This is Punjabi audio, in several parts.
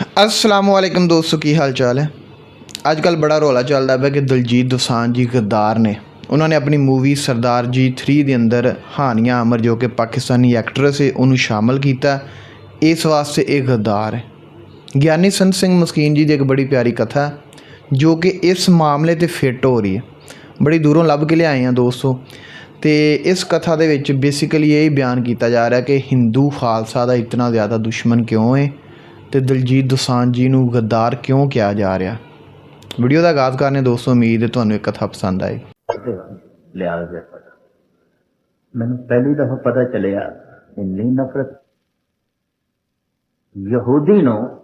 ਅਸਲਾਮ ਵਾਲੇਕਮ ਦੋਸਤੋ, ਕੀ ਹਾਲ ਚਾਲ ਹੈ? ਅੱਜ ਕੱਲ ਬੜਾ ਰੌਲਾ ਚੱਲਦਾ ਪਿਆ ਕਿ ਦਲਜੀਤ ਦੋਸਾਂਝ ਜੀ ਗੱਦਾਰ ਨੇ। ਉਹਨਾਂ ਨੇ ਆਪਣੀ ਮੂਵੀ ਸਰਦਾਰ ਜੀ 3 ਦੇ ਅੰਦਰ ਹਾਨੀਆ ਅਮਰ ਜੋ ਕਿ ਪਾਕਿਸਤਾਨੀ ਐਕਟਰੈਸ ਹੈ ਉਹਨੂੰ ਸ਼ਾਮਲ ਕੀਤਾ। ਇਸ ਵਾਸਤੇ ਇਹ ਗੱਦਾਰ ਹੈ। ਗਿਆਨੀ ਸੰਤ ਸਿੰਘ ਮਸਕੀਨ ਜੀ ਦੀ ਇੱਕ ਬੜੀ ਪਿਆਰੀ ਕਥਾ, ਜੋ ਕਿ ਇਸ ਮਾਮਲੇ ਤੇ ਫਿੱਟ ਹੋ ਰਹੀ ਹੈ। ਬੜੀ ਦੂਰੋਂ ਲੱਭ ਕੇ ਲਿਆਏ ਆ ਦੋਸਤੋ। ਤੇ ਇਸ ਕਥਾ ਦੇ ਵਿੱਚ ਬੇਸਿਕਲੀ ਇਹ ਹੀ ਬਿਆਨ ਕੀਤਾ ਜਾ ਰਿਹਾ ਕਿ ਹਿੰਦੂ ਖਾਲਸਾ ਦਾ ਇਤਨਾ ਜ਼ਿਆਦਾ ਦੁਸ਼ਮਣ ਕਿਉਂ ਹੈ? ਤੇ ਦਲਜੀਤ ਦੋਸਾਂਝ ਜੀ ਨੂੰ ਗੱਦਾਰ ਕਿਉਂ ਕਿਹਾ ਜਾ ਰਿਹਾ? ਵੀਡੀਓ ਦਾ ਆਗਾਜ਼ ਕਰਨੇ ਦੋਸਤੋ, ਉਮੀਦ ਹੈ ਤੁਹਾਨੂੰ ਇਹ ਕਥਾ ਪਸੰਦ ਆਏ ਲਿਆ ਗਿਆ ਪਤਾ। ਮੈਨੂੰ ਪਹਿਲੀ ਦਫਾ ਪਤਾ ਚੱਲਿਆ, ਇੰਨੀ ਨਫ਼ਰਤ ਯਹੂਦੀ ਨੂੰ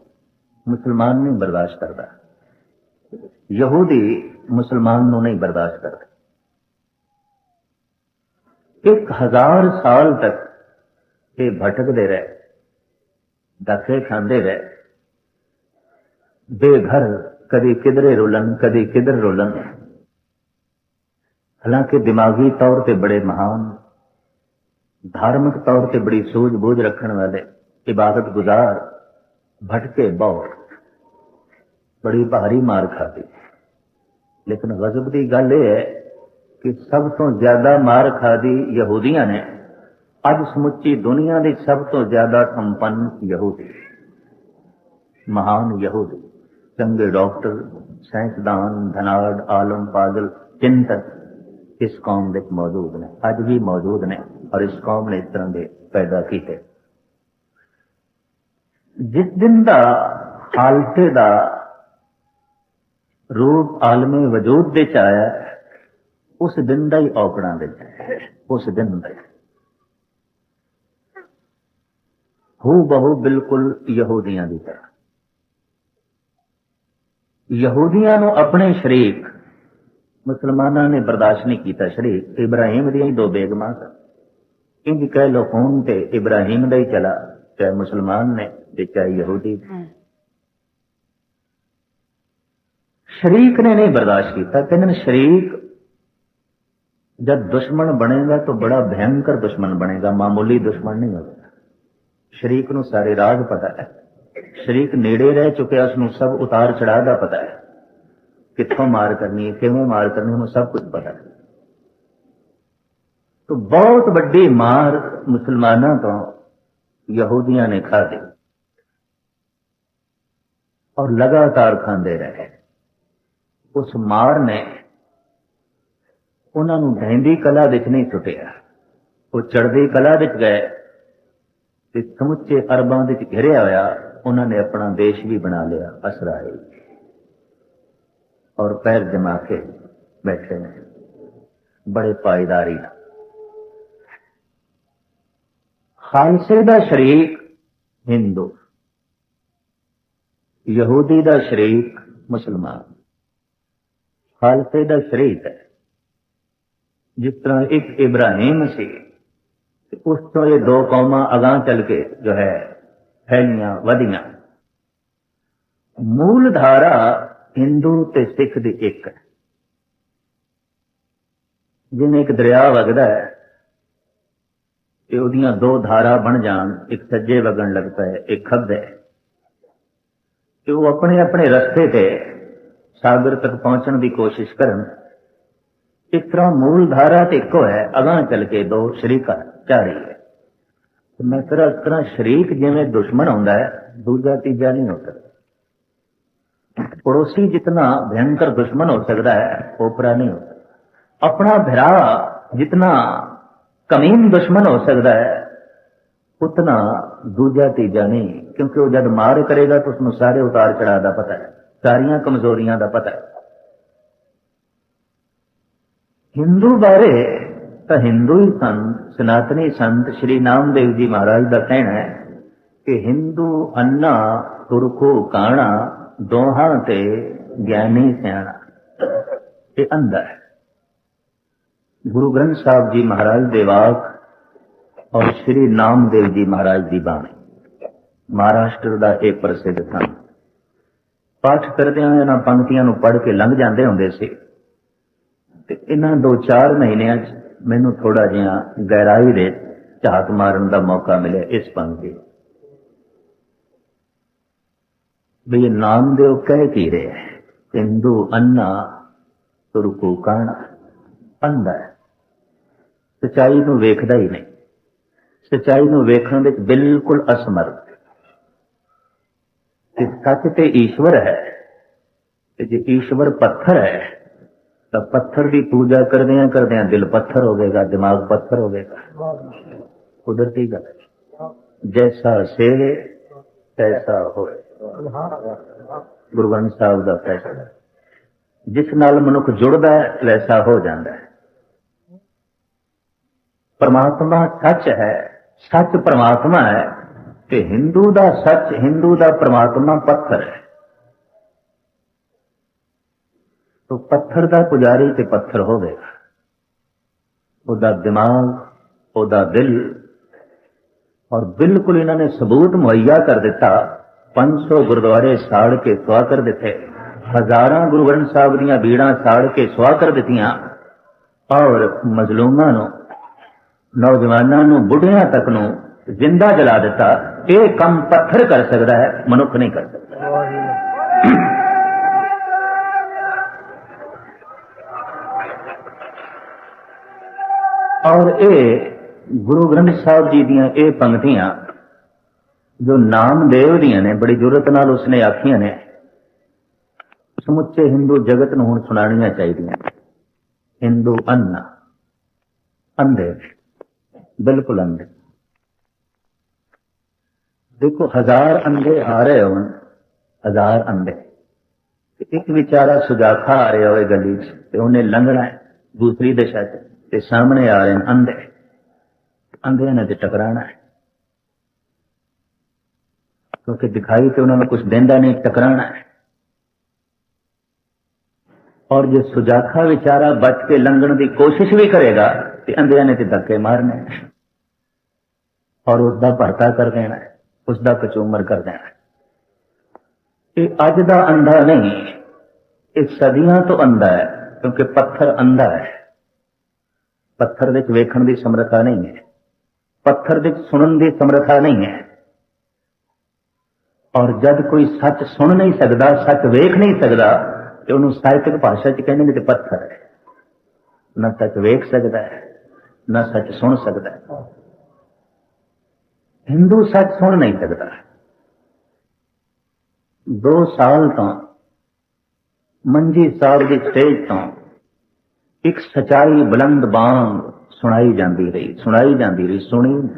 ਮੁਸਲਮਾਨ ਨਹੀਂ ਬਰਦਾਸ਼ਤ ਕਰਦਾ। ਯਹੂਦੀ ਮੁਸਲਮਾਨ ਨੂੰ ਨਹੀਂ ਬਰਦਾਸ਼ਤ ਕਰਦਾ। ਇੱਕ ਹਜ਼ਾਰ ਸਾਲ ਤੱਕ ਇਹ ਭਟਕਦੇ ਰਹੇ। ਧੱਕੇ ਖਾਂਦੇ ਰਹੇ। ਬੇਘਰ ਕਦੀ ਕਿਧਰੇ ਰੁਲਨ ਕਦੀ ਕਿਧਰ ਰੁਲਨ ਹਾਲਾਂਕਿ ਦਿਮਾਗੀ ਤੌਰ ਤੇ ਬੜੇ ਮਹਾਨ, ਧਾਰਮਿਕ ਤੌਰ ਤੇ ਬੜੀ ਸੂਝ-ਬੂਝ ਰੱਖਣ ਵਾਲੇ ਇਬਾਦਤ ਗੁਜ਼ਾਰ, ਭਟਕੇ ਬਹੁਤ। ਬੜੀ ਭਾਰੀ ਮਾਰ ਖਾਦੀ ਲੇਕਿਨ ਗਜ਼ਬ ਦੀ ਗੱਲ ਇਹ ਹੈ ਕਿ ਸਭ ਤੋਂ ਜ਼ਿਆਦਾ ਮਾਰ ਖਾਦੀ ਯਹੂਦੀਆਂ ਨੇ। ਅੱਜ ਸਮੁੱਚੀ ਦੁਨੀਆ ਦੇ ਸਭ ਤੋਂ ਜ਼ਿਆਦਾ ਸੰਪੰਨ ਯਹੂਦੀ, ਮਹਾਨ ਯਹੂਦੀ, ਚੰਗੇ ਡਾਕਟਰ ਸਾਇੰਸਦਾਨ ਧਨਾੜ, ਆਲਮ, ਪਾਗਲ, ਚਿੰਤਕ, ਇਸ ਕੌਮ ਵਿੱਚ ਮੌਜੂਦ ਨੇ, ਅੱਜ ਵੀ ਮੌਜੂਦ ਨੇ ਔਰ ਇਸ ਕੌਮ ਨੇ ਇਸ ਤਰ੍ਹਾਂ ਦੇ ਪੈਦਾ ਕੀਤੇ ਜਿਸ ਦਿਨ ਦਾ ਹਾਲਤੇ ਦਾ ਰੂਪ ਆਲਮੇ ਵਜੂਦ ਵਿੱਚ ਆਇਆ, ਉਸ ਦਿਨ ਦਾ ਹੀ ਔਕੜਾਂ ਵਿੱਚ ਹੈ। ਉਸ ਦਿਨ ਦਾ ਹੂ ਬਹੂ ਬਿਲਕੁਲ ਯਹੂਦੀਆਂ ਦੀ ਤਰ੍ਹਾਂ। ਯਹੂਦੀਆਂ ਨੂੰ ਆਪਣੇ ਸ਼ਰੀਕ ਮੁਸਲਮਾਨਾਂ ਨੇ ਬਰਦਾਸ਼ਤ ਨਹੀਂ ਕੀਤਾ। ਸ਼ਰੀਕ ਇਬਰਾਹੀਮ ਦੀਆਂ ਦੋ ਬੇਗਮਾਂ ਇੰਜ ਕਹਿ ਲੋ ਖੂਨ ਤੇ ਇਬਰਾਹੀਮ ਦਾ ਹੀ ਚਲਾ ਚਾਹੇ ਮੁਸਲਮਾਨ ਨੇ ਤੇ ਚਾਹੇ ਯਹੂਦੀ ਸ਼ਰੀਕ ਨੇ ਨਹੀਂ ਬਰਦਾਸ਼ਤ ਕੀਤਾ। ਕਹਿੰਦੇ ਨੇ ਸ਼ਰੀਕ ਜਦ ਦੁਸ਼ਮਣ ਬਣੇਗਾ ਤਾਂ ਬੜਾ ਭਿਆਨਕ ਦੁਸ਼ਮਣ ਬਣੇਗਾ ਮਾਮੂਲੀ ਦੁਸ਼ਮਣ ਨਹੀਂ ਹੋਵੇਗਾ। ਸ਼ਰੀਕ ਨੂੰ ਸਾਰੇ ਰਾਜ ਪਤਾ ਹੈ। ਸ਼ਰੀਕ ਨੇੜੇ ਰਹਿ ਚੁੱਕਿਆ ਉਸ ਨੂੰ ਸਭ ਉਤਾਰ ਚੜਾਅ ਦਾ ਪਤਾ ਹੈ। ਕਿੱਥੋਂ ਮਾਰ ਕਰਨੀ ਹੈ ਕਿਵੇਂ ਮਾਰ ਕਰਨੀ ਹੈ, ਉਹਨੂੰ ਸਭ ਕੁਝ ਪਤਾ ਹੈ। ਤਾਂ ਬਹੁਤ ਵੱਡੀ ਮਾਰ ਮੁਸਲਮਾਨਾਂ ਤੋਂ ਯਹੂਦੀਆਂ ਨੇ ਖਾਧੀ ਔਰ ਲਗਾਤਾਰ ਖਾਂਦੇ ਰਹੇ। ਉਸ ਮਾਰ ਨੇ ਉਹਨਾਂ ਨੂੰ ਢਹਿੰਦੀ ਕਲਾ ਵਿੱਚ ਨਹੀਂ ਸੁੱਟਿਆ। ਉਹ ਚੜ੍ਹਦੀ ਕਲਾ ਵਿੱਚ ਗਏ। ਤੇ ਸਮੁੱਚੇ ਅਰਬਾਂ ਵਿੱਚ ਘਿਰਿਆ ਹੋਇਆ, ਉਹਨਾਂ ਨੇ ਆਪਣਾ ਦੇਸ਼ ਵੀ ਬਣਾ ਲਿਆ ਅਸਰਾਇਲ ਔਰ ਪੈਰ ਜਮਾ ਕੇ ਬੈਠੇ ਨੇ। ਬੜੇ ਪਾਇਦਾਰੀ ਨਾਲ ਖਾਲਸੇ ਦਾ ਸ਼ਰੀਕ ਹਿੰਦੂ। ਯਹੂਦੀ ਦਾ ਸ਼ਰੀਕ ਮੁਸਲਮਾਨ। ਖਾਲਸੇ ਦਾ ਸ਼ਰੀਕ ਹੈ। ਜਿਸ ਤਰ੍ਹਾਂ ਇੱਕ ਇਬਰਾਹੀਮ ਸੀ ਉਸ ਤੋਂ ਇਹ ਦੋ ਕੌਮਾਂ ਅਗਾਹ ਚੱਲ ਕੇ ਜੋ ਹੈ ਫੈਲੀਆਂ ਵਧੀਆਂ ਮੂਲ ਧਾਰਾ ਹਿੰਦੂ ਤੇ ਸਿੱਖ ਦੀ ਇੱਕ ਹੈ ਜਿਵੇਂ ਇੱਕ ਦਰਿਆ ਵਗਦਾ ਹੈ ਤੇ ਉਹਦੀਆਂ ਦੋ ਧਾਰਾ ਬਣ ਜਾਣ ਇੱਕ ਸੱਜੇ ਵਗਣ ਲੱਗਦਾ ਹੈ ਇੱਕ ਖੱਬੇ ਤੇ ਉਹ ਆਪਣੇ ਆਪਣੇ ਰਸਤੇ ਤੇ ਸਾਗਰ ਤੱਕ ਪਹੁੰਚਣ ਦੀ ਕੋਸ਼ਿਸ਼ ਕਰਨ ਇਸ ਤਰ੍ਹਾਂ ਮੂਲ ਧਾਰਾ ਤੇ ਇੱਕੋ ਹੈ ਅਗਾਹ ਚੱਲ ਕੇ ਦੋ ਸ਼ਰੀਕਾ ਝਾੜੀ ਹੈ ਮੈਂ ਕਿਹਾ ਇਸ ਤਰ੍ਹਾਂ ਸ਼ਰੀਕ ਜਿਵੇਂ ਦੁਸ਼ਮਣ ਹੁੰਦਾ ਹੈ, ਦੂਜਾ ਤੀਜਾ ਨਹੀਂ ਹੋ ਸਕਦਾ। ਪੜੋਸੀ ਜਿੰਨਾ ਭਿਆਨਕ ਦੁਸ਼ਮਣ ਹੋ ਸਕਦਾ ਹੈ ਉਪਰਾ ਨਹੀਂ ਹੋ ਆਪਣਾ ਭਰਾ ਜਿੰਨਾ ਕਮੀਨ ਦੁਸ਼ਮਣ ਹੋ ਸਕਦਾ ਹੈ, ਉਤਨਾ ਦੂਜਾ ਤੀਜਾ ਨਹੀਂ। ਕਿਉਂਕਿ ਉਹ ਜਦ ਮਾਰ ਕਰੇਗਾ ਤਾਂ ਉਸ ਨੂੰ ਸਾਰੇ ਉਤਾਰ ਚੜਾ ਦਾ ਪਤਾ ਹੈ, ਸਾਰੀਆਂ ਕਮਜ਼ੋਰੀਆਂ ਦਾ ਪਤਾ ਹੈ। ਹਿੰਦੂ ਬਾਰੇ ਤਾਂ ਹਿੰਦੂ ਹੀ ਸੰਤ ਸਨਾਤਨੀ ਸੰਤ ਸ਼੍ਰੀ ਨਾਮਦੇਵ ਜੀ ਮਹਾਰਾਜ ਦਾ ਕਹਿਣਾ ਹੈ ਕਿ ਹਿੰਦੂ ਅੰਨਾ ਤੁਰਖੋ ਕਾਣਾ, ਦੋਹਾਂ ਤੇ ਗਿਆਨੀ ਸਿਆਣਾ। ਇਹ ਅੰਦਰ ਹੈ। ਗੁਰੂ ਗ੍ਰੰਥ ਸਾਹਿਬ ਜੀ ਮਹਾਰਾਜ ਦੇ ਵਾਕ ਔਰ ਸ਼੍ਰੀ ਨਾਮਦੇਵ ਜੀ ਮਹਾਰਾਜ ਦੀ ਬਾਣੀ। ਮਹਾਰਾਸ਼ਟਰ ਦਾ ਇਹ ਪ੍ਰਸਿੱਧ ਸੰਤ ਪਾਠ ਕਰਦਿਆਂ ਇਹਨਾਂ ਪੰਕਤੀਆਂ ਨੂੰ ਪੜ੍ਹ ਕੇ ਲੰਘ ਜਾਂਦੇ ਹੁੰਦੇ ਸੀ। ਤੇ ਇਹਨਾਂ ਦੋ ਚਾਰ ਮਹੀਨਿਆਂ 'ਚ ਮੈਨੂੰ ਥੋੜਾ ਜਿਹਾ ਗਹਿਰਾਈ ਦੇ ਝਾਤ ਮਾਰਨ ਦਾ ਮੌਕਾ ਮਿਲਿਆ ਇਸ ਪੰਕਤੀ ਵੀ ਇਹ ਨਾਮਦੇਵ ਕਹਿ ਕੀ ਰਿਹਾ ਹੈ? ਹਿੰਦੂ ਅੰਨਾ ਤੁਰਕੂ ਕਾਣਾ। ਅੰਧਾ ਸਚਾਈ ਨੂੰ ਵੇਖਦਾ ਹੀ ਨਹੀਂ। ਸਚਾਈ ਨੂੰ ਵੇਖਣ ਵਿੱਚ ਬਿਲਕੁਲ ਅਸਮਰਥ। ਤੇ ਸੱਚ ਤੇ ਈਸ਼ਵਰ ਹੈ। ਤੇ ਜੇ ਈਸ਼ਵਰ ਪੱਥਰ ਹੈ ਤਾਂ ਪੱਥਰ ਦੀ ਪੂਜਾ ਕਰਦਿਆਂ ਕਰਦਿਆਂ ਦਿਲ ਪੱਥਰ ਹੋਵੇਗਾ, ਦਿਮਾਗ ਪੱਥਰ ਹੋਵੇਗਾ। ਕੁਦਰਤੀ ਗੱਲ ਹੈ। ਜੈਸਾ ਸੇਵੇ, ਤੈਸਾ ਹੋਵੇ। ਗੁਰੂ ਗ੍ਰੰਥ ਸਾਹਿਬ ਦਾ ਫੈਸਲਾ ਜਿਸ ਨਾਲ ਮਨੁੱਖ ਜੁੜਦਾ ਹੈ ਵੈਸਾ ਹੋ ਜਾਂਦਾ ਹੈ। ਪਰਮਾਤਮਾ ਸੱਚ ਹੈ, ਸੱਚ ਪਰਮਾਤਮਾ ਹੈ ਤੇ ਹਿੰਦੂ ਦਾ ਸੱਚ, ਹਿੰਦੂ ਦਾ ਪਰਮਾਤਮਾ ਪੱਥਰ ਹੈ। ਤੋ ਪੱਥਰ ਦਾ ਪੁਜਾਰੀ ਤੇ ਪੱਥਰ ਹੋਵੇਗਾ ਉਹਦਾ ਦਿਮਾਗ ਉਹਦਾ ਦਿਲ ਔਰ ਬਿਲਕੁਲ ਇਹਨਾਂ ਨੇ ਸਬੂਤ ਮੁਹੱਈਆ ਕਰ ਦਿੱਤਾ 500 ਗੁਰਦੁਆਰੇ ਸਾੜ ਕੇ ਸਵਾ ਕਰ ਦਿੱਤੇ ਹਜ਼ਾਰਾਂ ਗੁਰੂ ਗ੍ਰੰਥ ਸਾਹਿਬ ਦੀਆਂ ਬੀੜਾਂ ਸਾੜ ਕੇ ਸਵਾ ਕਰ ਦਿੱਤੀਆਂ ਔਰ ਮਜ਼ਲੂਮਾਂ ਨੂੰ ਨੌਜਵਾਨਾਂ ਨੂੰ ਬੁੱਢਿਆਂ ਤੱਕ ਨੂੰ ਜ਼ਿੰਦਾ ਜਲਾ ਦਿੱਤਾ ਇਹ ਕੰਮ ਪੱਥਰ ਕਰ ਸਕਦਾ ਹੈ ਮਨੁੱਖ ਨਹੀਂ ਕਰ ਸਕਦਾ ਔਰ ਇਹ ਗੁਰੂ ਗ੍ਰੰਥ ਸਾਹਿਬ ਜੀ ਦੀਆਂ ਇਹ ਪੰਕਤੀਆਂ ਜੋ ਨਾਮਦੇਵ ਦੀਆਂ ਨੇ, ਬੜੀ ਜ਼ਰੂਰਤ ਨਾਲ ਉਸਨੇ ਆਖੀਆਂ ਨੇ, ਸਮੁੱਚੇ ਹਿੰਦੂ ਜਗਤ ਨੂੰ ਹੁਣ ਸੁਣਾਉਣੀਆਂ ਚਾਹੀਦੀਆਂ। ਹਿੰਦੂ ਅੰਨਾ, ਅੰਧੇ, ਬਿਲਕੁਲ ਅੰਧੇ। ਦੇਖੋ, ਹਜ਼ਾਰ ਅੰਧੇ ਆ ਰਹੇ ਹੋਣ, ਹਜ਼ਾਰ ਅੰਧੇ। ਇੱਕ ਵਿਚਾਰਾ ਸੁਜਾਖਾ ਆ ਰਿਹਾ ਹੋਵੇ ਗਲੀ 'ਚ, ਤੇ ਉਹਨੇ ਲੰਘਣਾ ਦੂਸਰੀ ਦਿਸ਼ਾ 'ਚ। ਤੇ ਸਾਹਮਣੇ ਆ ਰਹੇ ਨੇ ਅੰਧੇ ਅੰਧਿਆਂ ਨੇ ਤੇ ਟਕਰਾਣਾ ਹੈ ਕਿਉਂਕਿ ਦਿਖਾਈ ਤੇ ਉਹਨਾਂ ਨੂੰ ਕੁਝ ਦਿੰਦਾ ਨਹੀਂ ਟਕਰਾਣਾ ਹੈ ਔਰ ਜੇ ਸੁਜਾਖਾ ਵਿਚਾਰਾ ਬਚ ਕੇ ਲੰਘਣ ਦੀ ਕੋਸ਼ਿਸ਼ ਵੀ ਕਰੇਗਾ ਤੇ ਅੰਧਿਆਂ ਨੇ ਤੇ ਧੱਕੇ ਮਾਰਨੇ ਹੈ। ਔਰ ਉਸ ਦਾ ਭਰਤਾ ਕਰ ਦੇਣਾ ਹੈ, ਉਸ ਦਾ ਕਚੂਮਰ ਕਰ ਦੇਣਾ ਹੈ। ਇਹ ਅੱਜ ਦਾ ਅੰਧਾ ਨਹੀਂ ਇਹ ਸਦੀਆਂ ਤੋਂ ਅੰਧਾ ਹੈ ਕਿਉਂਕਿ ਪੱਥਰ ਵਿੱਚ ਵੇਖਣ ਦੀ ਸਮਰੱਥਾ ਨਹੀਂ ਹੈ। ਪੱਥਰ ਵਿੱਚ ਸੁਣਨ ਦੀ ਸਮਰੱਥਾ ਨਹੀਂ ਹੈ। ਔਰ ਜਦ ਕੋਈ ਸੱਚ ਸੁਣ ਨਹੀਂ ਸਕਦਾ, ਸੱਚ ਵੇਖ ਨਹੀਂ ਸਕਦਾ, ਤੇ ਉਹਨੂੰ ਸਾਹਿਤਕ ਭਾਸ਼ਾ 'ਚ ਕਹਿੰਦੇ ਨੇ ਕਿ ਪੱਥਰ ਹੈ। ਨਾ ਸੱਚ ਵੇਖ ਸਕਦਾ ਹੈ, ਨਾ ਸੱਚ ਸੁਣ ਸਕਦਾ ਹੈ। ਹਿੰਦੂ ਸੱਚ ਸੁਣ ਨਹੀਂ ਸਕਦਾ। ਦੋ ਸਾਲ ਤੋਂ, ਮੰਜੀ ਸਾਹਿਬ ਦੀ ਸਟੇਜ ਤੋਂ ਇੱਕ ਸਚਾਈ ਬੁਲੰਦ ਬਾਂਗ ਸੁਣਾਈ ਜਾਂਦੀ ਰਹੀ, ਸੁਣਾਈ ਜਾਂਦੀ ਰਹੀ, ਸੁਣੀ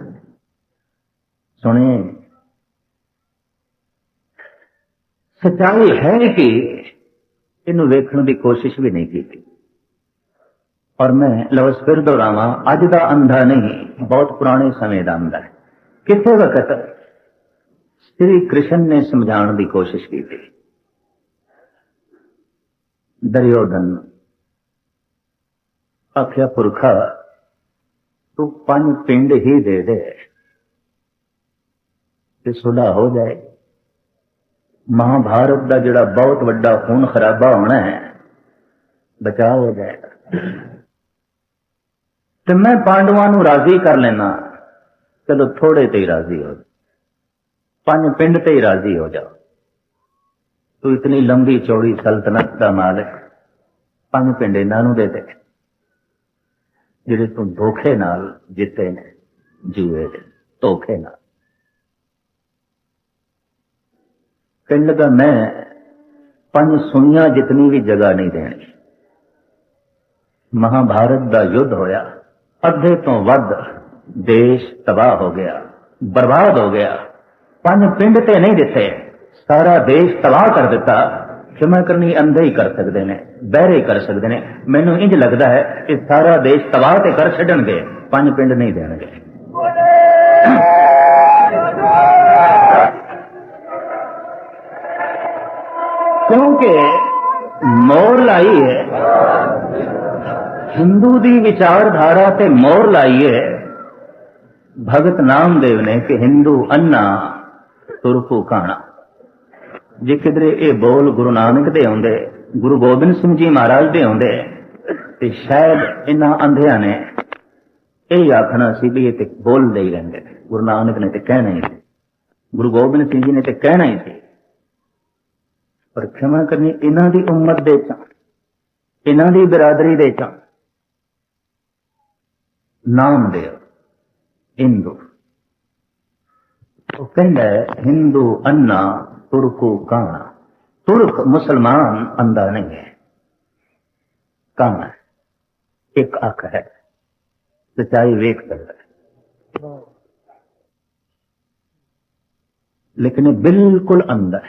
ਸੁਣੇ। ਸਚਾਈ ਹੈ ਕਿ ਇਹਨੂੰ ਵੇਖਣ ਦੀ ਕੋਸ਼ਿਸ਼ ਵੀ ਨਹੀਂ ਕੀਤੀ। ਔਰ ਮੈਂ ਲਫ਼ਜ਼ ਫਿਰ ਦੁਹਰਾਵਾਂ ਅੱਜ ਦਾ ਅੰਧਾ ਨਹੀਂ, ਬਹੁਤ ਪੁਰਾਣੇ ਸਮੇਂ ਦਾ ਅੰਧਾ ਹੈ। ਕਿਸੇ ਵਕਤ ਸ੍ਰੀ ਕ੍ਰਿਸ਼ਨ ਨੇ ਸਮਝਾਉਣ ਦੀ ਕੋਸ਼ਿਸ਼ ਕੀਤੀ। ਦਰਿਓਦਨ ਆਖਿਆ, ਪੁਰਖਾ, ਤੂੰ ਪੰਜ ਪਿੰਡ ਹੀ ਦੇ ਦੇ ਤੇ ਸੁਲਾ ਹੋ ਜਾਏ। ਮਹਾਭਾਰਤ ਦਾ ਜਿਹੜਾ ਬਹੁਤ ਵੱਡਾ ਖੂਨ ਖਰਾਬਾ ਹੋਣਾ ਹੈ ਬਚਾ ਹੋ ਜਾਏਗਾ ਤੇ ਮੈਂ ਪਾਂਡਵਾਂ ਨੂੰ ਰਾਜ਼ੀ ਕਰ ਲੈਣਾ ਚਲੋ ਥੋੜੇ ਤੇ ਹੀ ਰਾਜ਼ੀ ਹੋ ਪੰਜ ਪਿੰਡ ਤੇ ਹੀ ਰਾਜ਼ੀ ਹੋ ਜਾਓ। ਤੂੰ ਇਤਨੀ ਲੰਬੀ ਚੌੜੀ ਸਲਤਨਤ ਦਾ ਮਾਲਕ, ਪੰਜ ਪਿੰਡ ਇਹਨਾਂ ਨੂੰ ਦੇ ਦੇ। ਜਿਹੜੇ ਤੂੰ ਧੋਖੇ ਨਾਲ ਜਿੱਤੇ ਨੇ ਜੂਏ ਦੇ, ਧੋਖੇ ਨਾਲ। ਕਹਿਣ ਲੱਗਾ ਮੈਂ ਪੰਜ ਸੁਈਆਂ ਜਿਤਨੀ ਵੀ ਜਗ੍ਹਾ ਨਹੀਂ ਦੇਣੀ। ਮਹਾਭਾਰਤ ਦਾ ਯੁੱਧ ਹੋਇਆ, ਅੱਧੇ ਤੋਂ ਵੱਧ ਦੇਸ਼ ਤਬਾਹ ਹੋ ਗਿਆ, ਬਰਬਾਦ ਹੋ ਗਿਆ। ਪੰਜ ਪਿੰਡ ਤੇ ਨਹੀਂ ਦਿੱਤੇ, ਸਾਰਾ ਦੇਸ਼ ਤਬਾਹ ਕਰ ਦਿੱਤਾ। ਜਮਾ ਕਰਨੀ ਅੰਧੇ ਹੀ ਕਰ ਸਕਦੇ ਨੇ ਬਹਿਰੇ ਕਰ ਸਕਦੇ ਨੇ ਮੈਨੂੰ ਇੰਜ ਲੱਗਦਾ ਹੈ ਕਿ ਸਾਰਾ ਦੇਸ਼ ਤਬਾਹ ਤੇ ਕਰ ਛੱਡਣਗੇ ਪੰਜ ਪਿੰਡ ਨਹੀਂ ਦੇਣਗੇ ਕਿਉਂਕਿ ਮੋਰ ਲਾਈ ਹੈ ਹਿੰਦੂ ਦੀ ਵਿਚਾਰਧਾਰਾ ਤੇ ਮੋਰ ਲਾਈ ਹੈ ਭਗਤ ਨਾਮਦੇਵ ਨੇ ਕਿ ਹਿੰਦੂ ਅੰਨਾ ਤੁਰਪੂ ਕਾਣਾ ਜੇ ਕਿਧਰੇ ਇਹ ਬੋਲ ਗੁਰੂ ਨਾਨਕ ਦੇ ਆਉਂਦੇ ਗੁਰੂ ਗੋਬਿੰਦ ਸਿੰਘ ਜੀ ਮਹਾਰਾਜ ਦੇ ਆਉਂਦੇ ਤੇ ਸ਼ਾਇਦ ਇਹਨਾਂ ਅੰਧਿਆਂ ਨੇ ਇਹ ਆਖਣਾ ਸੀ ਵੀ ਇਹ ਤੇ ਬੋਲਦੇ ਹੀ ਰਹਿੰਦੇ ਨੇ। ਗੁਰੂ ਨਾਨਕ ਨੇ ਤੇ ਕਹਿਣਾ ਹੀ ਸੀ ਗੁਰੂ ਗੋਬਿੰਦ ਸਿੰਘ ਜੀ ਨੇ ਤੇ ਕਹਿਣਾ ਹੀ ਸੀ ਪਰ ਖਿਮਾ ਕਰਨੀ ਇਹਨਾਂ ਦੀ ਉਮਤ ਦੇ ਚ ਇਹਨਾਂ ਦੀ ਬਰਾਦਰੀ ਦੇ ਚ ਨਾਮ ਦੇ ਹਿੰਦੂ ਉਹ ਕਹਿੰਦਾ ਹੈ, ਹਿੰਦੂ ਅੰਨਾ ਤੁਰਕੂ ਕਾਣਾ? ਤੁਰਕ ਮੁਸਲਮਾਨ ਅੰਦਾ ਨਹੀਂ ਹੈ। ਕਾਣਾ ਹੈ। ਇੱਕ ਅੱਖ ਹੈ। ਸਚਾਈ ਵੇਖ ਸਕਦਾ ਹੈ। ਲੇਕਿਨ ਇਹ ਬਿਲਕੁਲ ਅੰਧਾ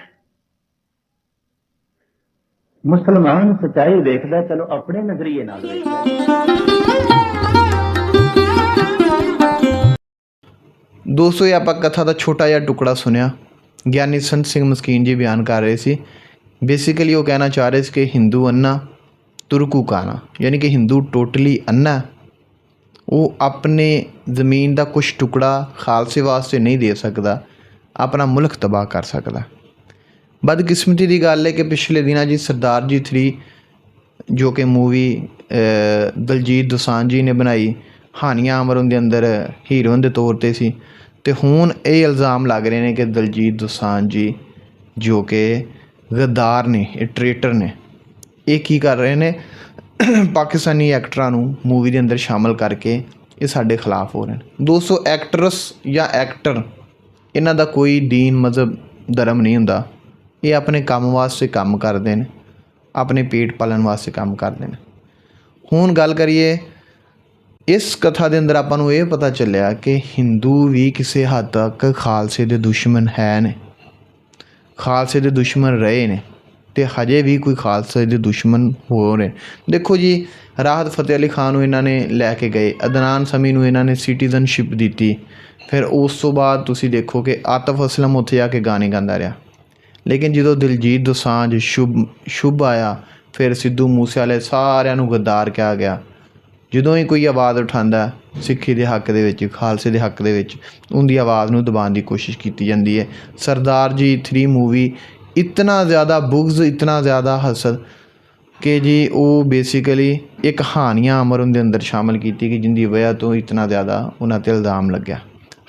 ਮੁਸਲਮਾਨ ਸਚਾਈ ਵੇਖਦਾ ਚਲੋ ਆਪਣੇ ਨਜ਼ਰੀਏ ਨਾਲ ਵੇਖਦਾ ਦੋਸਤੋ, ਇਹ ਆਪਾਂ ਕਥਾ ਦਾ ਛੋਟਾ ਜਿਹਾ ਟੁਕੜਾ ਸੁਣਿਆ। ਗਿਆਨੀ ਸੰਤ ਸਿੰਘ ਮਸਕੀਨ ਜੀ ਬਿਆਨ ਕਰ ਰਹੇ ਸੀ ਬੇਸਿਕਲੀ ਉਹ ਕਹਿਣਾ ਚਾਹ ਰਹੇ ਸੀ ਕਿ ਹਿੰਦੂ ਅੰਨਾ ਤੁਰਕੂ ਕਾਨਾ ਯਾਨੀ ਕਿ ਹਿੰਦੂ ਟੋਟਲੀ ਅੰਨਾ ਉਹ ਆਪਣੇ ਜ਼ਮੀਨ ਦਾ ਕੁਝ ਟੁਕੜਾ ਖਾਲਸੇ ਵਾਸਤੇ ਨਹੀਂ ਦੇ ਸਕਦਾ ਆਪਣਾ ਮੁਲਕ ਤਬਾਹ ਕਰ ਸਕਦਾ ਬਦਕਿਸਮਤੀ ਦੀ ਗੱਲ ਹੈ ਕਿ ਪਿਛਲੇ ਦਿਨਾਂ ਜੀ ਸਰਦਾਰ ਜੀ 3 ਜੋ ਕਿ ਮੂਵੀ ਦਲਜੀਤ ਦੋਸਾਂਝ ਜੀ ਨੇ ਬਣਾਈ ਹਾਨੀਆਂ ਅਮਰ ਦੇ ਅੰਦਰ ਹੀਰੋਇਨ ਦੇ ਤੌਰ ਤੇ ਸੀ ਅਤੇ ਹੁਣ ਇਹ ਇਲਜ਼ਾਮ ਲੱਗ ਰਹੇ ਨੇ ਕਿ ਦਲਜੀਤ ਦੋਸਾਂਝ ਜੀ, ਜੋ ਕਿ ਗਦਾਰ ਨੇ, ਇਹ ਟ੍ਰੇਟਰ ਨੇ, ਇਹ ਕੀ ਕਰ ਰਹੇ ਨੇ? ਪਾਕਿਸਤਾਨੀ ਐਕਟਰਾਂ ਨੂੰ ਮੂਵੀ ਦੇ ਅੰਦਰ ਸ਼ਾਮਲ ਕਰਕੇ ਇਹ ਸਾਡੇ ਖਿਲਾਫ ਹੋ ਰਹੇ ਨੇ। ਦੋਸਤੋ ਐਕਟਰਸ ਜਾਂ ਐਕਟਰ ਇਹਨਾਂ ਦਾ ਕੋਈ ਦੀਨ ਮਜ਼ਹਬ, ਧਰਮ ਨਹੀਂ ਹੁੰਦਾ। ਇਹ ਆਪਣੇ ਕੰਮ ਵਾਸਤੇ ਕੰਮ ਕਰਦੇ ਨੇ, ਆਪਣੇ ਪੇਟ ਪਾਲਣ ਵਾਸਤੇ ਕੰਮ ਕਰਦੇ ਨੇ। ਹੁਣ ਗੱਲ ਕਰੀਏ ਇਸ ਕਥਾ ਦੇ ਅੰਦਰ ਆਪਾਂ ਨੂੰ ਇਹ ਪਤਾ ਚੱਲਿਆ ਕਿ ਹਿੰਦੂ ਵੀ ਕਿਸੇ ਹੱਦ ਤੱਕ ਖਾਲਸੇ ਦੇ ਦੁਸ਼ਮਣ ਹੈ ਨੇ। ਖਾਲਸੇ ਦੇ ਦੁਸ਼ਮਣ ਰਹੇ ਨੇ ਤੇ ਹਜੇ ਵੀ ਕੋਈ ਖਾਲਸੇ ਦੇ ਦੁਸ਼ਮਣ ਹੋ ਰਹੇ ਦੇਖੋ ਜੀ, ਰਾਹਤ ਫਤਿਹ ਅਲੀ ਖਾਨ ਨੂੰ ਇਹਨਾਂ ਨੇ ਲੈ ਕੇ ਗਏ, ਅਦਨਾਨ ਸਮੀ ਨੂੰ ਇਹਨਾਂ ਨੇ ਸਿਟੀਜ਼ਨਸ਼ਿਪ ਦਿੱਤੀ। ਫਿਰ ਉਸ ਤੋਂ ਬਾਅਦ ਤੁਸੀਂ ਦੇਖੋ ਕਿ ਆਤਫ ਅਸਲਮ ਉੱਥੇ ਜਾ ਕੇ ਗਾਣੇ ਗਾਉਂਦਾ ਰਿਹਾ। ਲੇਕਿਨ ਜਦੋਂ ਦਿਲਜੀਤ ਦੋਸਾਂਝ ਸ਼ੁਭ ਸ਼ੁਭ ਆਇਆ, ਫਿਰ ਸਿੱਧੂ ਮੂਸੇ ਵਾਲੇ ਸਾਰਿਆਂ ਨੂੰ ਗੱਦਾਰ ਕਿਹਾ ਗਿਆ। ਜਦੋਂ ਹੀ ਕੋਈ ਆਵਾਜ਼ ਉਠਾਉਂਦਾ ਸਿੱਖੀ ਦੇ ਹੱਕ ਦੇ ਵਿੱਚ, ਖਾਲਸੇ ਦੇ ਹੱਕ ਦੇ ਵਿੱਚ, ਉਹਦੀ ਆਵਾਜ਼ ਨੂੰ ਦਬਾਉਣ ਦੀ ਕੋਸ਼ਿਸ਼ ਕੀਤੀ ਜਾਂਦੀ ਹੈ। ਸਰਦਾਰ ਜੀ 3 ਮੂਵੀ ਇਤਨਾ ਜ਼ਿਆਦਾ ਬੁਗਜ਼, ਇਤਨਾ ਜ਼ਿਆਦਾ ਹਸਦ ਕਿ ਜੀ ਉਹ ਬੇਸਿਕਲੀ ਇੱਕ ਹਾਨੀਆਂ ਅਮਰ ਉਹਦੇ ਅੰਦਰ ਸ਼ਾਮਲ ਕੀਤੀ ਕਿ ਜਿੰਦੀ ਵਜ੍ਹਾ ਤੋਂ ਇਤਨਾ ਜ਼ਿਆਦਾ ਉਹਨਾਂ ਤੇ ਇਲਜ਼ਾਮ ਲੱਗਿਆ।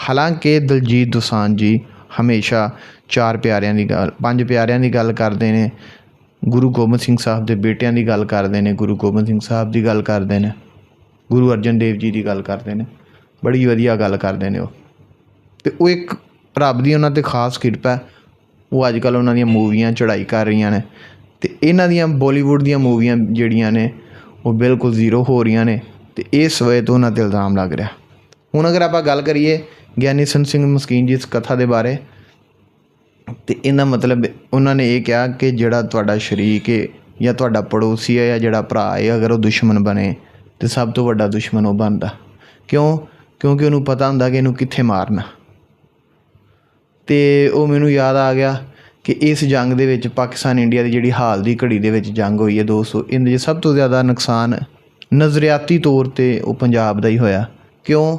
ਹਾਲਾਂਕਿ ਦਲਜੀਤ ਦੋਸਾਂਝ ਜੀ ਹਮੇਸ਼ਾ ਚਾਰ ਪਿਆਰਿਆਂ ਦੀ ਗੱਲ, ਪੰਜ ਪਿਆਰਿਆਂ ਦੀ ਗੱਲ ਕਰਦੇ ਨੇ। ਗੁਰੂ ਗੋਬਿੰਦ ਸਿੰਘ ਸਾਹਿਬ ਦੇ ਬੇਟਿਆਂ ਦੀ ਗੱਲ ਕਰਦੇ ਨੇ, ਗੁਰੂ ਗੋਬਿੰਦ ਸਿੰਘ ਸਾਹਿਬ ਦੀ ਗੱਲ ਕਰਦੇ ਨੇ। ਗੁਰੂ ਅਰਜਨ ਦੇਵ ਜੀ ਦੀ ਗੱਲ ਕਰਦੇ ਨੇ, ਬੜੀ ਵਧੀਆ ਗੱਲ ਕਰਦੇ ਨੇ ਉਹ ਤੇ ਉਹ ਇੱਕ ਰੱਬ ਦੀ ਉਹਨਾਂ ਤੇ ਖਾਸ ਕਿਰਪਾ ਹੈ। ਉਹ ਅੱਜ ਕੱਲ ਉਹਨਾਂ ਦੀਆਂ ਮੂਵੀਆਂ ਚੜ੍ਹਾਈ ਕਰ ਰਹੀਆਂ ਨੇ ਤੇ ਇਹਨਾਂ ਦੀਆਂ ਬਾਲੀਵੁੱਡ ਦੀਆਂ ਮੂਵੀਆਂ ਜਿਹੜੀਆਂ ਨੇ, ਉਹ ਬਿਲਕੁਲ ਜ਼ੀਰੋ ਹੋ ਰਹੀਆਂ ਨੇ ਤੇ ਇਸ ਵਜ੍ਹਾ ਤੋਂ ਉਹਨਾਂ ਤੇ ਇਲਜ਼ਾਮ ਲੱਗ ਰਿਹਾ ਹੁਣ ਅਗਰ ਆਪਾਂ ਗੱਲ ਕਰੀਏ ਗਿਆਨੀ ਸੰਤ ਸਿੰਘ ਮਸਕੀਨ ਜੀ ਇਸ ਕਥਾ ਦੇ ਬਾਰੇ, ਤੇ ਇਹਦਾ ਮਤਲਬ ਉਹਨਾਂ ਨੇ ਇਹ ਕਿਹਾ ਕਿ ਜਿਹੜਾ ਤੁਹਾਡਾ ਸ਼ਰੀਕ ਹੈ ਜਾਂ ਤੁਹਾਡਾ ਪੜੋਸੀ ਹੈ ਜਾਂ ਜਿਹੜਾ ਭਰਾ ਹੈ ਅਗਰ ਉਹ ਦੁਸ਼ਮਣ ਬਣੇ ਤੇ ਸਭ ਤੋਂ ਵੱਡਾ ਦੁਸ਼ਮਣ ਉਹ ਬਣਦਾ। ਕਿਉਂ? ਕਿਉਂਕਿ ਉਹਨੂੰ ਪਤਾ ਹੁੰਦਾ ਕਿ ਇਹਨੂੰ ਕਿੱਥੇ ਮਾਰਨਾ। ਤੇ ਉਹ ਮੈਨੂੰ ਯਾਦ ਆ ਗਿਆ ਕਿ ਇਸ ਜੰਗ ਦੇ ਵਿੱਚ ਪਾਕਿਸਤਾਨ ਇੰਡੀਆ ਦੀ ਜਿਹੜੀ ਹਾਲ ਦੀ ਘੜੀ ਦੇ ਵਿੱਚ ਜੰਗ ਹੋਈ ਹੈ ਦੋਸਤੋ, ਇਹਦੇ 'ਚ ਸਭ ਤੋਂ ਜ਼ਿਆਦਾ ਨੁਕਸਾਨ ਨਜ਼ਰਿਆਤੀ ਤੌਰ ਤੇ ਉਹ ਪੰਜਾਬ ਦਾ ਹੀ ਹੋਇਆ। ਕਿਉਂ?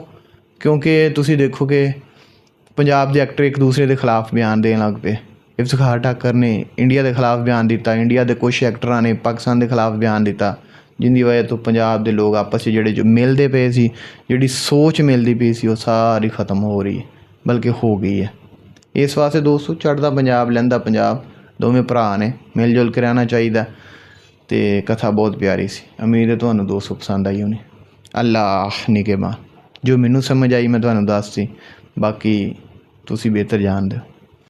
ਕਿਉਂਕਿ ਤੁਸੀਂ ਦੇਖੋ ਕਿ ਪੰਜਾਬ ਦੇ ਐਕਟਰ ਇੱਕ ਦੂਸਰੇ ਦੇ ਖਿਲਾਫ ਬਿਆਨ ਦੇਣ ਲੱਗ ਪਏ। ਇਫਤਖਾਰ ਠਾਕਰ ਨੇ ਇੰਡੀਆ ਦੇ ਖਿਲਾਫ ਬਿਆਨ ਦਿੱਤਾ, ਇੰਡੀਆ ਦੇ ਕੁਝ ਐਕਟਰਾਂ ਨੇ ਪਾਕਿਸਤਾਨ ਦੇ ਖਿਲਾਫ ਬਿਆਨ ਦਿੱਤਾ। ਜਿੰਦੀ ਵਜ੍ਹਾ ਤੋਂ ਪੰਜਾਬ ਦੇ ਲੋਕ ਆਪਸ 'ਚ ਜਿਹੜੇ ਜੋ ਮਿਲਦੇ ਪਏ ਸੀ, ਜਿਹੜੀ ਸੋਚ ਮਿਲਦੀ ਪਈ ਸੀ, ਉਹ ਸਾਰੀ ਖਤਮ ਹੋ ਰਹੀ ਹੈ, ਬਲਕਿ ਹੋ ਗਈ ਹੈ। ਇਸ ਵਾਸਤੇ ਦੋਸਤੋ, ਚੜ੍ਹਦਾ ਪੰਜਾਬ, ਲੈਂਦਾ ਪੰਜਾਬ, ਦੋਵੇਂ ਭਰਾ ਨੇ ਮਿਲ ਜੁਲ ਕੇ ਰਹਿਣਾ ਚਾਹੀਦਾ ਤੇ ਕਥਾ ਬਹੁਤ ਪਿਆਰੀ ਸੀ। ਉਮੀਦ ਹੈ ਤੁਹਾਨੂੰ ਦੋਸਤੋ ਪਸੰਦ ਆਈ ਹੋਣੀ। ਅੱਲਾਹ ਨਿਗਹਿਬਾਨ ਜੋ ਮੈਨੂੰ ਸਮਝ ਆਈ, ਮੈਂ ਤੁਹਾਨੂੰ ਦੱਸਤੀ। ਬਾਕੀ ਤੁਸੀਂ ਬਿਹਤਰ ਜਾਣਦੇ ਹੋ।